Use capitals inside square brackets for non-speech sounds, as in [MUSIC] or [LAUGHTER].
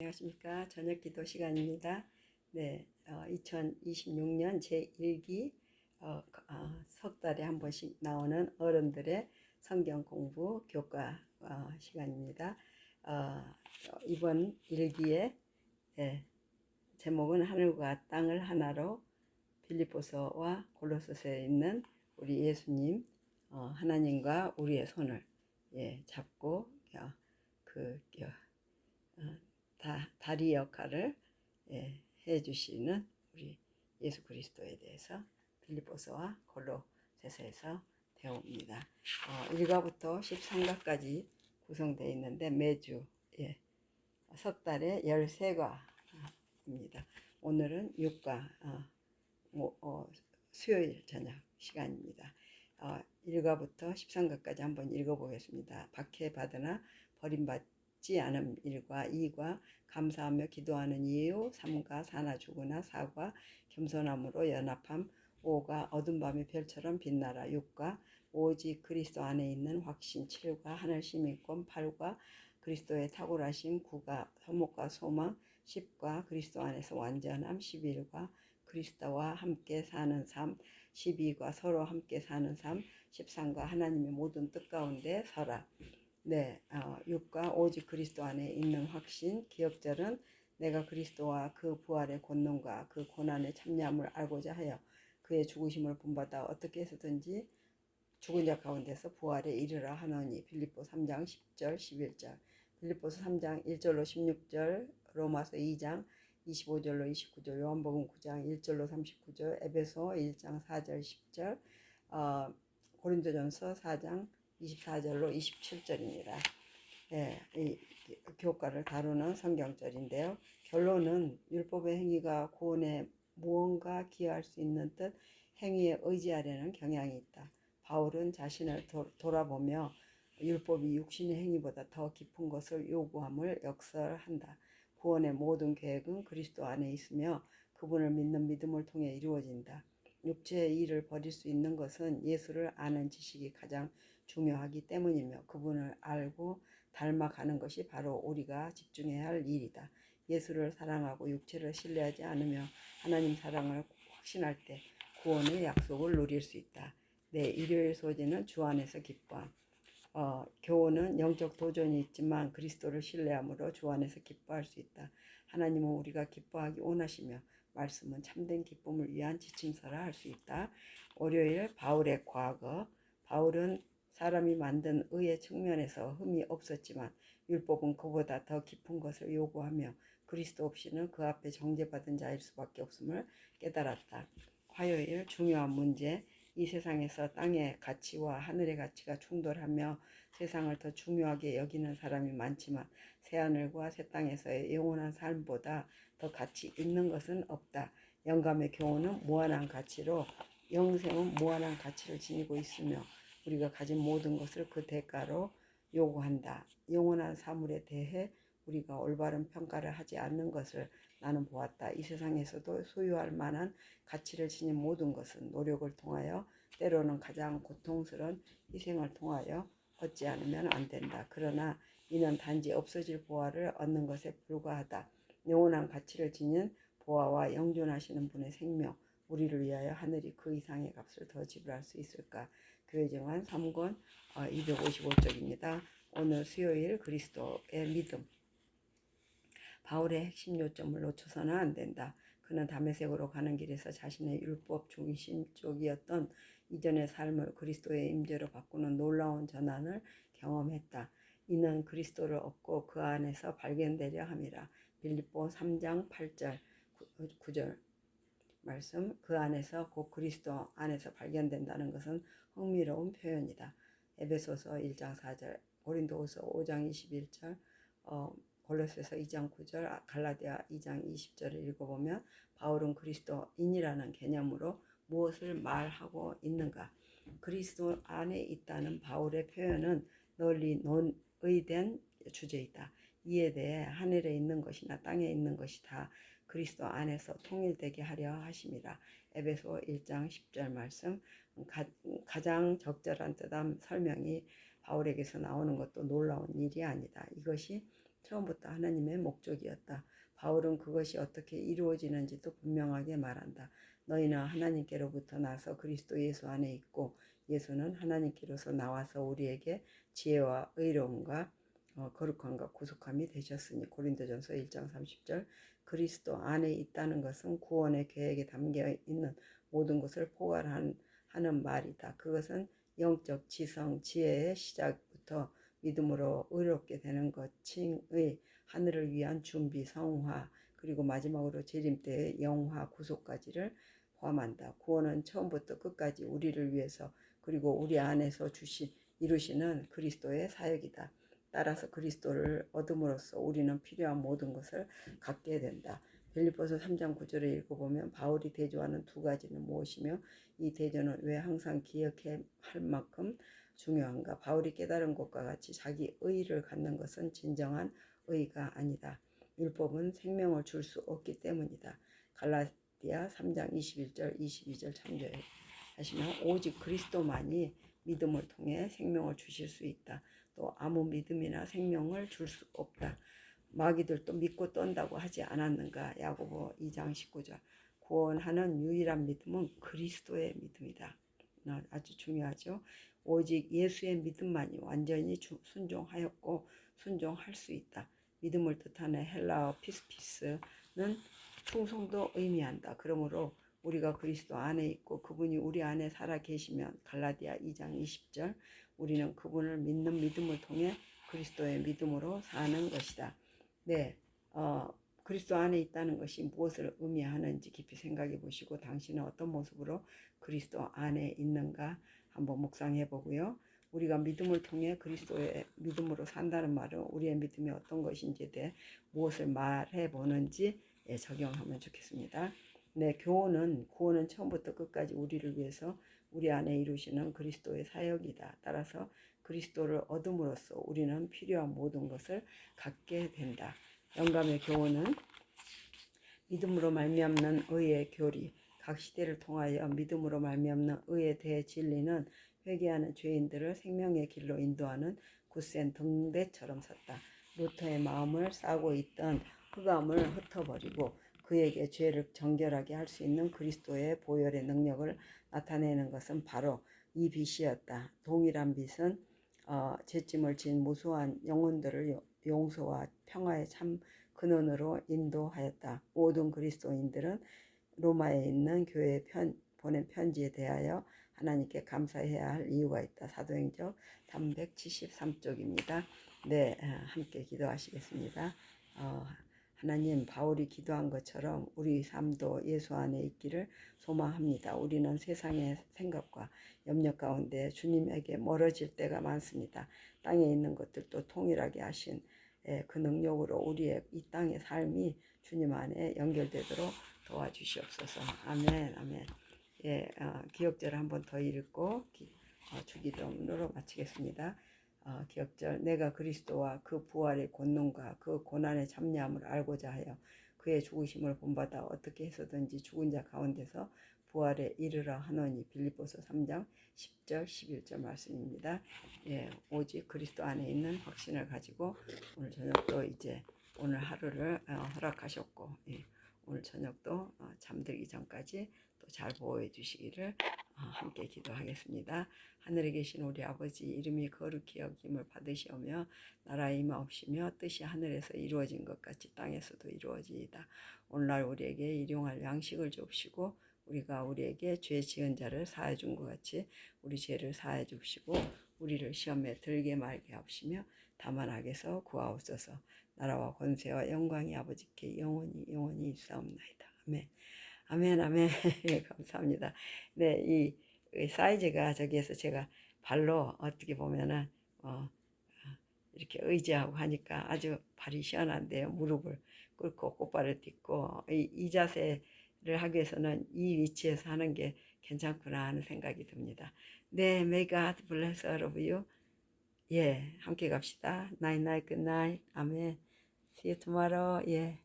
안녕하십니까. 저녁 기도 시간입니다. 네, 어, 2026년 제1기 어, 어, 석 달에 한 번씩 나오는 어른들의 성경 공부 교과 어, 시간입니다. 어, 이번 일기의 네, 제목은 하늘과 땅을 하나로 빌리포서와 골로새서에 있는 우리 예수님 어, 하나님과 우리의 손을 예, 잡고 어, 그 어, 다, 다리 역할을 예, 해주시는 우리 예수 그리스도에 대해서 빌립보서와 골로새서에서 배웁니다. 어, 1과부터 13과까지 구성되어 있는데 매주 예, 석 달에 13과입니다. 오늘은 6과 어, 뭐, 어, 수요일 저녁 시간입니다. 어, 1과부터 13과까지 한번 읽어보겠습니다. 박해받으나 버림받 지 않은 1과 2과 감사하며 기도하는 이유 3과 사나 죽으나 4과 겸손함으로 연합함 5가 어둠 밤의 별처럼 빛나라. 6과 오직 그리스도 안에 있는 확신 7과 하늘 시민권 8과 그리스도의 탁월하심 9가 선목과 소망 10과 그리스도 안에서 완전함 11과 그리스도와 함께 사는 삶 12과 서로 함께 사는 삶 13과 하나님의 모든 뜻 가운데 서라 네, 어, 6과 오직 그리스도 안에 있는 확신 기억절은 내가 그리스도와 그 부활의 권능과 그 고난의 참여함을 알고자 하여 그의 죽으심을 본받아 어떻게 해서든지 죽은 자 가운데서 부활에 이르라 하노니 빌립보 3장 10절 11절 빌립보서 3장 1절로 16절 로마서 2장 25절로 29절 요한복음 9장 1절로 39절 에베소 1장 4절 10절 어, 고린도전서 4장 24절로 27절입니다. 예, 이 교과를 다루는 성경절인데요. 결론은 율법의 행위가 구원에 무언가 기여할 수 있는 듯 행위에 의지하려는 경향이 있다. 바울은 자신을 도, 돌아보며 율법이 육신의 행위보다 더 깊은 것을 요구함을 역설한다. 구원의 모든 계획은 그리스도 안에 있으며 그분을 믿는 믿음을 통해 이루어진다. 육체의 일을 버릴 수 있는 것은 예수를 아는 지식이 가장 중요하기 때문이며 그분을 알고 닮아가는 것이 바로 우리가 집중해야 할 일이다. 예수를 사랑하고 육체를 신뢰하지 않으며 하나님 사랑을 확신할 때 구원의 약속을 누릴 수 있다. 네, 일요일 소재는 주 안에서 기뻐함. 어, 교훈은 영적 도전이 있지만 그리스도를 신뢰함으로 주 안에서 기뻐할 수 있다. 하나님은 우리가 기뻐하기 원하시며 말씀은 참된 기쁨을 위한 지침서라 할 수 있다. 월요일 바울의 과거. 바울은 사람이 만든 의의 측면에서 흠이 없었지만 율법은 그보다 더 깊은 것을 요구하며 그리스도 없이는 그 앞에 정죄받은 자일 수밖에 없음을 깨달았다. 화요일 중요한 문제. 이 세상에서 땅의 가치와 하늘의 가치가 충돌하며 세상을 더 중요하게 여기는 사람이 많지만 새하늘과 새 땅에서의 영원한 삶보다 더 가치 있는 것은 없다. 영감의 교훈은 무한한 가치로 영생은 무한한 가치를 지니고 있으며 우리가 가진 모든 것을 그 대가로 요구한다. 영원한 사물에 대해 우리가 올바른 평가를 하지 않는 것을 나는 보았다. 이 세상에서도 소유할 만한 가치를 지닌 모든 것은 노력을 통하여 때로는 가장 고통스러운 희생을 통하여 얻지 않으면 안 된다. 그러나 이는 단지 없어질 보화를 얻는 것에 불과하다. 영원한 가치를 지닌 보화와 영존하시는 분의 생명, 우리를 위하여 하늘이 그 이상의 값을 더 지불할 수 있을까? 교회 정한 3권 255쪽입니다. 오늘 수요일 그리스도의 믿음. 바울의 핵심 요점을 놓쳐서는 안 된다. 그는 다메섹으로 가는 길에서 자신의 율법 중심 쪽이었던 이전의 삶을 그리스도의 임재로 바꾸는 놀라운 전환을 경험했다. 이는 그리스도를 얻고 그 안에서 발견되려 함이라. 빌립보 3장 8절 9절 말씀 그 안에서 곧 그리스도 안에서 발견된다는 것은 흥미로운 표현이다. 에베소서 1장 4절, 고린도후서 5장 21절, 어, 골로새서 2장 9절, 갈라디아 2장 20절을 읽어보면 바울은 그리스도인이라는 개념으로 무엇을 말하고 있는가? 그리스도 안에 있다는 바울의 표현은 널리 논의된 주제이다. 이에 대해 하늘에 있는 것이나 땅에 있는 것이 다 그리스도 안에서 통일되게 하려 하심이라. 에베소 1장 10절 말씀 가, 가장 적절한 뜻한 설명이 바울에게서 나오는 것도 놀라운 일이 아니다. 이것이 처음부터 하나님의 목적이었다. 바울은 그것이 어떻게 이루어지는지도 분명하게 말한다. 너희는 하나님께로부터 나서 그리스도 예수 안에 있고 예수는 하나님께로서 나와서 우리에게 지혜와 의로움과 어, 거룩함과 구속함이 되셨으니 고린도전서 1장 30절 그리스도 안에 있다는 것은 구원의 계획에 담겨 있는 모든 것을 포괄하는 말이다. 그것은 영적 지성 지혜의 시작부터 믿음으로 의롭게 되는 것 칭의 하늘을 위한 준비 성화 그리고 마지막으로 재림 때의 영화 구속까지를 포함한다. 구원은 처음부터 끝까지 우리를 위해서 그리고 우리 안에서 주시 이루시는 그리스도의 사역이다. 따라서 그리스도를 얻음으로써 우리는 필요한 모든 것을 갖게 된다. 빌립보서 3장 9절을 읽어보면 바울이 대조하는 두 가지는 무엇이며 이 대조는 왜 항상 기억해야 할 만큼 중요한가? 바울이 깨달은 것과 같이 자기 의를 갖는 것은 진정한 의가 아니다. 율법은 생명을 줄 수 없기 때문이다. 갈라디아 3장 21절 22절 참조하시면 오직 그리스도만이 믿음을 통해 생명을 주실 수 있다. 또 아무 믿음이나 생명을 줄 수 없다. 마귀들도 믿고 떤다고 하지 않았는가? 야고보 2장 19절. 구원하는 유일한 믿음은 그리스도의 믿음이다. 어, 아주 중요하죠. 오직 예수의 믿음만이 완전히 순종하였고 순종할 수 있다. 믿음을 뜻하는 헬라어 피스피스는 충성도 의미한다. 그러므로 우리가 그리스도 안에 있고 그분이 우리 안에 살아 계시면 갈라디아 2장 20절 우리는 그분을 믿는 믿음을 통해 그리스도의 믿음으로 사는 것이다. 네, 어, 그리스도 안에 있다는 것이 무엇을 의미하는지 깊이 생각해 보시고 당신은 어떤 모습으로 그리스도 안에 있는가 한번 묵상해 보고요. 우리가 믿음을 통해 그리스도의 믿음으로 산다는 말은 우리의 믿음이 어떤 것인지에 대해 무엇을 말해 보는지 예, 적용하면 좋겠습니다. 네, 교훈은 구원은 처음부터 끝까지 우리를 위해서 우리 안에 이루시는 그리스도의 사역이다. 따라서 그리스도를 얻음으로써 우리는 필요한 모든 것을 갖게 된다. 영감의 교훈은 믿음으로 말미암는 의의 교리, 각 시대를 통하여 믿음으로 말미암는 의에 대해 진리는 회개하는 죄인들을 생명의 길로 인도하는 굳센 등대처럼 섰다. 루터의 마음을 싸고 있던 흑암을 흩어버리고 그에게 죄를 정결하게 할 수 있는 그리스도의 보혈의 능력을 나타내는 것은 바로 이 빛이었다. 동일한 빛은 어, 죄짐을 진 무수한 영혼들을 용서와 평화의 참 근원으로 인도하였다. 모든 그리스도인들은 로마에 있는 교회에 편, 보낸 편지에 대하여 하나님께 감사해야 할 이유가 있다. 사도행전 373쪽입니다. 네, 어, 함께 기도하시겠습니다. 어, 하나님 바울이 기도한 것처럼 우리 삶도 예수 안에 있기를 소망합니다. 우리는 세상의 생각과 염려 가운데 주님에게 멀어질 때가 많습니다. 땅에 있는 것들도 통일하게 하신 예, 그 능력으로 우리의 이 땅의 삶이 주님 안에 연결되도록 도와주시옵소서. 아멘, 아멘. 예, 어, 기억절 한번 더 읽고 기, 어, 주기도문으로 마치겠습니다. 어, 기억절 내가 그리스도와 그 부활의 권능과 그 고난의 참여함을 알고자 하여 그의 죽으심을 본받아 어떻게 해서든지 죽은 자 가운데서 부활에 이르러 하노니 빌립보서 3장 10절 11절 말씀입니다. 예, 오직 그리스도 안에 있는 확신을 가지고 오늘 저녁도 이제 오늘 하루를 어, 허락하셨고 예, 오늘 저녁도 어, 잠들기 전까지 또 잘 보호해 주시기를 어, 함께 기도하겠습니다. 하늘에 계신 우리 아버지 이름이 거룩히 여김을 받으시오며 나라 임하옵시며 뜻이 하늘에서 이루어진 것 같이 땅에서도 이루어지이다. 오늘날 우리에게 일용할 양식을 줍시고 우리가 우리에게 죄 지은 자를 사해 준 것 같이 우리 죄를 사해 줍시고 우리를 시험에 들게 말게 하시며 다만 악에서 구하옵소서. 나라와 권세와 영광이 아버지께 영원히 영원히 있사옵나이다. 아멘. 아멘, 아멘. 예, [LAUGHS] 감사합니다. 네, 이, 이 사이즈가 저기에서 제가 발로 어떻게 보면은, 어, 이렇게 의지하고 하니까 아주 발이 시원한데요. 무릎을 꿇고 꽃발을 딛고, 이, 이 자세를 하기 위해서는 이 위치에서 하는 게 괜찮구나 하는 생각이 듭니다. 네, may God bless all of you. 예, 함께 갑시다. Night, night, good night. 아멘. See you tomorrow. 예.